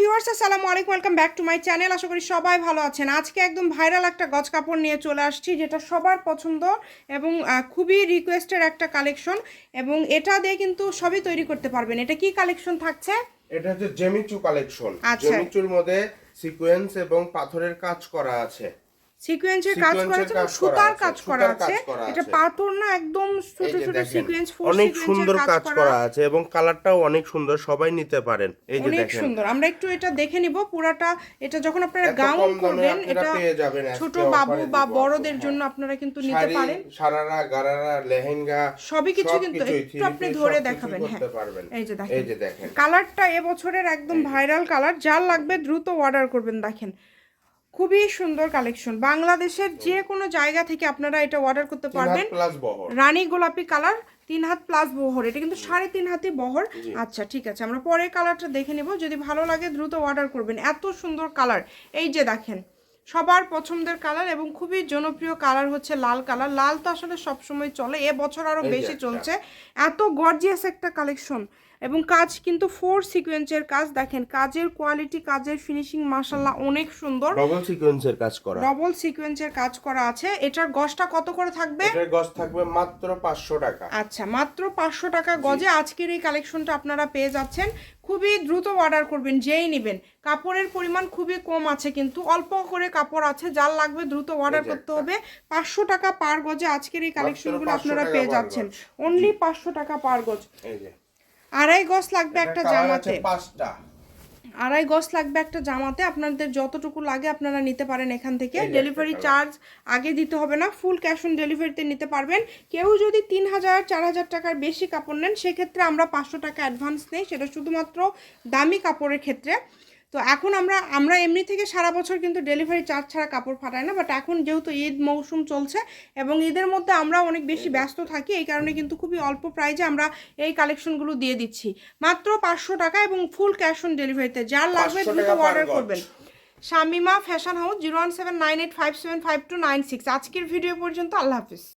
Viewers আসসালামু আলাইকুম welcome back to my channel আশা করি সবাই ভালো আছেন। আজকে একদম ভাইরাল একটা গজ কাপড় নিয়ে চলে আসছি যেটা সবার পছন্দ এবং খুবই রিকোয়েস্টের একটা কালেকশন এবং এটা দিয়ে কিন্তু সবই তৈরি করতে পারবেন। এটা কি কালেকশন থাকছে? এটা হচ্ছে জেমিচু কালেকশন। জেমিচুর মধ্যে সিকোয়েন্স এবং পাথরের কাজ করা আছে। সিকোয়েন্সের কাজ করা আছে সুতার কাজ করা আছে। এটা। পাথর না একদম ছোট ছোট সিকোয়েন্স অনেক সুন্দর কাজ করা। আছে এবং কালারটাও অনেক সুন্দর সবাই নিতে পারেন। এই যে অনেক দেখেন। সুন্দর। আমরা একটু এটা দেখে নিব পুরাটা এটা যখন আপনারা গাউন করবেন এটা ছোট বাবু বা বড়দের জন্য। আপনারা কিন্তু নিতে পারেন। সারারা গারারা লেহেঙ্গা সবই কিছু কিন্তু একটু আপনি ধরে দেখাবেন হ্যাঁ। এই যে দেখেন। এই যে দেখেন। কালারটা এবছরের একদম ভাইরাল কালার যার লাগবে দ্রুত অর্ডার করবেন দেখেন। খুবই সুন্দর কালেকশন বাংলাদেশের যে কোনো জায়গা থেকে আপনারা এটা অর্ডার করতে পারবেন। রানী গোলাপি কালার তিন হাত প্লাস বহর। এটা কিন্তু সাড়ে তিন হাতে বহর। আচ্ছা ঠিক আছে। আমরা পরের কালারটা দেখে নিব। যদি ভালো লাগে দ্রুত অর্ডার করবেন। এত সুন্দর কালার এই যে দেখেন সবার পছন্দের কালার এবং খুবই জনপ্রিয় কালার হচ্ছে লাল কালার লাল তো আসলে সবসময় চলে। এ বছর আরও বেশি চলছে। এত গর্জিয়াস একটা কালেকশন এবং কাজ কিন্তু ফোর সিকোয়েন্সের কাজ। দেখেন কাজের কোয়ালিটি কাজের ফিনিশিং মাসাল্লাহ অনেক সুন্দর। ডবল সিকোয়েন্সের কাজ করা। ডবল সিকোয়েন্সের কাজ করা আছে। এটার গজটা কত করে থাকবে? এটার গজ থাকবে মাত্র পাঁচশো টাকা। আচ্ছা মাত্র পাঁচশো টাকা গজে আজকের এই কালেকশনটা আপনারা পেয়ে যাচ্ছেন। খুবই দ্রুত অর্ডার করবেন যেই নেবেন। কাপড়ের পরিমাণ খুবই কম আছে কিন্তু অল্প করে কাপড় আছে যার লাগবে দ্রুত অর্ডার করতে হবে। পাঁচশো টাকা পার গজে আজকের এই কালেকশনগুলো আপনারা পেয়ে যাচ্ছেন। অনলি পাঁচশো টাকা পার গজ। আড়াই গজ লাগবে একটা জামাতে। পাঁচটা। আড়াই গজ লাগবে একটা জামাতে। আপনাদের যতটুকু লাগে আপনারা নিতে পারেন এখান থেকে। ডেলিভারি চার্জ আগে দিতে হবে না ফুল ক্যাশ অন ডেলিভারিতে নিতে পারবেন। কেউ যদি তিন হাজার চার হাজার টাকার বেশি কাপড় নেন সেক্ষেত্রে আমরা পাঁচশো টাকা অ্যাডভান্স নেই। সেটা শুধুমাত্র দামি কাপড়ের ক্ষেত্রে। তো এখন আমরা আমরা এমনি থেকে সারা বছর কিন্তু ডেলিভারি চার্জ ছাড়া কাপড় ফাটাই না বাট এখন যেহেতু ঈদ মৌসুম চলছে এবং ঈদের মধ্যে আমরা অনেক বেশি ব্যস্ত থাকি এই কারণে কিন্তু খুবই অল্প প্রাইজে আমরা এই কালেকশনগুলো দিয়ে দিচ্ছি। মাত্র পাঁচশো টাকা এবং ফুল ক্যাশ অন ডেলিভারিতে যার লাগবে 500 দ্রুত অর্ডার করবেন। Shamima fashion house zero one seven nine eight five seven five two nine six আজকের ভিডিও পর্যন্ত আল্লাহ হাফিজ।